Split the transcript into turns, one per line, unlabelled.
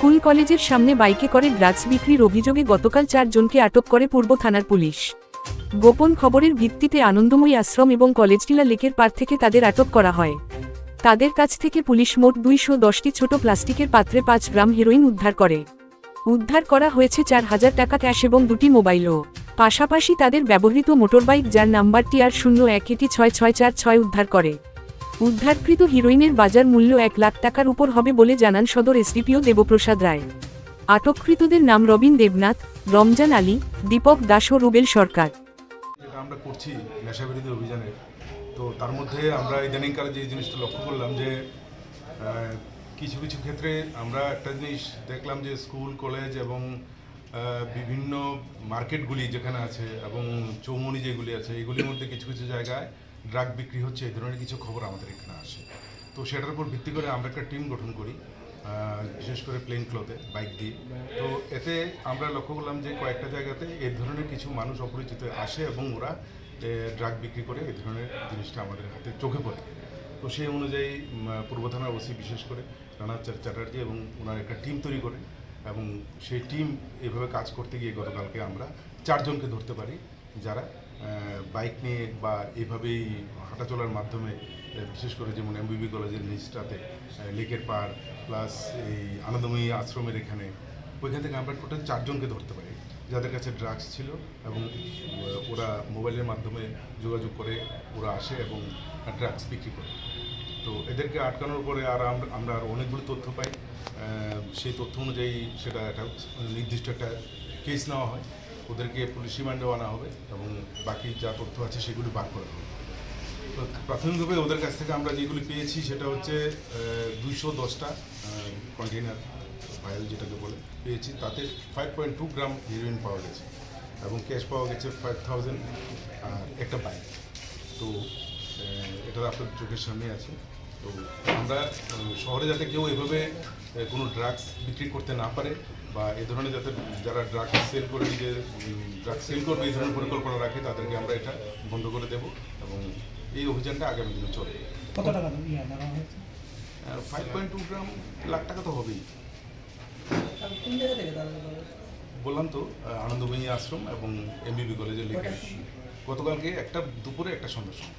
School কলেজের সামনে বাইকে করে ড্রাগস বিক্রির অভিযোগে গতকাল চারজনকে আটক করে পূর্ব থানার পুলিশ। গোপন খবরের ভিত্তিতে আনন্দময়ী আশ্রম এবং কলেজটিলা লেকের পার থেকে তাদের আটক করা হয়। তাদের কাছ থেকে পুলিশ মোট দুইশো দশটি ছোট প্লাস্টিকের পাত্রে পাঁচ গ্রাম হেরোইন উদ্ধার করে। উদ্ধার করা হয়েছে চার হাজার টাকা ক্যাশ এবং দুটি মোবাইলও। পাশাপাশি তাদের ব্যবহৃত মোটরবাইক যার নাম্বারটি আর শূন্য এক এটি ছয় ছয় চার ছয় উদ্ধার করে। উদ্ধারকৃত হিরোইনের বাজার মূল্য এক লাখ টাকার উপর হবে বলে জানান সদর এসডিপিও দেবপ্রসাদ রায়। আটককৃতদের নাম রবিন দেবনাথ, রমজান আলী, দীপক দাস ও রুবেল সরকার।
আমরা করছি নেশা বিরোধী অভিযানে তো তার মধ্যে আমরা ইদানিংকালে যে জিনিসটা লক্ষ্য করলাম যে কিছু কিছু ক্ষেত্রে আমরা একটা জিনিস দেখলাম যে স্কুল, কলেজ এবং বিভিন্ন মার্কেটগুলি যেখানে আছে এবং চৌমনি যেগুলি আছে, এগুলির মধ্যে কিছু কিছু জায়গায় ড্রাগ বিক্রি হচ্ছে, এই ধরনের কিছু খবর আমাদের এখানে আসে। তো সেটার উপর ভিত্তি করে আমরা একটা টিম গঠন করি বিশেষ করে প্লেন ক্লথে বাইক দিয়ে। তো এতে আমরা লক্ষ্য করলাম যে কয়েকটা জায়গাতে এই ধরনের কিছু মানুষ অপরিচিত আসে এবং ওরা ড্রাগ বিক্রি করে এই ধরনের জিনিসটা আমাদের হাতে চোখে পড়ে। তো সেই অনুযায়ী পূর্ব থানার ওসি বিশেষ করে রানা চ্যাটার্জি এবং ওনার একটা টিম তৈরি করে এবং সেই টিম এভাবে কাজ করতে গিয়ে গতকালকে আমরা চারজনকে ধরতে পারি, যারা বাইক নিয়ে বা এভাবেই হাঁটাচলার মাধ্যমে বিশেষ করে যেমন এমবিবি কলেজের নিচটাতে লেকের পার প্লাস এই আনন্দময়ী আশ্রমের এখানে, ওইখান থেকে আমরা টোটাল চারজনকে ধরতে পারি। যাদের কাছে ড্রাগস ছিল এবং ওরা মোবাইলের মাধ্যমে যোগাযোগ করে, ওরা আসে এবং ড্রাগস বিক্রি করে। তো এদেরকে আটকানোর পরে আর আমরা আর অনেকগুলো তথ্য পাই। সেই তথ্য অনুযায়ী সেটা একটা নির্দিষ্ট একটা কেস নেওয়া হয়। ওদেরকে পুলিশ রিমান্ডেও আনা হবে এবং বাকি যা তথ্য আছে সেগুলি বার করা হবে তো প্রাথমিকভাবে ওদের কাছ থেকে আমরা যেগুলি পেয়েছি সেটা হচ্ছে দুইশো দশটা কন্টেনার ফাইল যেটাকে বলে, পেয়েছি। তাতে five point two gram heroin পাওয়া গেছে এবং ক্যাশ পাওয়া গেছে ফাইভ থাউজেন্ড একটা বাইক তো এটা আপনার চোখের সামনে আছে। তো আমরা শহরে যাতে কেউ এভাবে কোনো ড্রাগস বিক্রি করতে না পারে বা এ ধরনের যাতে যারা ড্রাগস সেল করে নিজের ড্রাগস সেল করবে এই ধরনের পরিকল্পনা রাখে তাদেরকে আমরা এটা বন্ধ করে দেব এবং এই অভিযানটা আগামী দিনে চলবে।
কত টাকা দাম? নেওয়া হয়েছে?
Five point two gram lakh টাকা তো হবেই। বললাম তো আনন্দময়ী আশ্রম এবং এমবিবি কলেজের লেখা গতকালকে একটা দুপুরে একটা সন্ধ্যার সময়।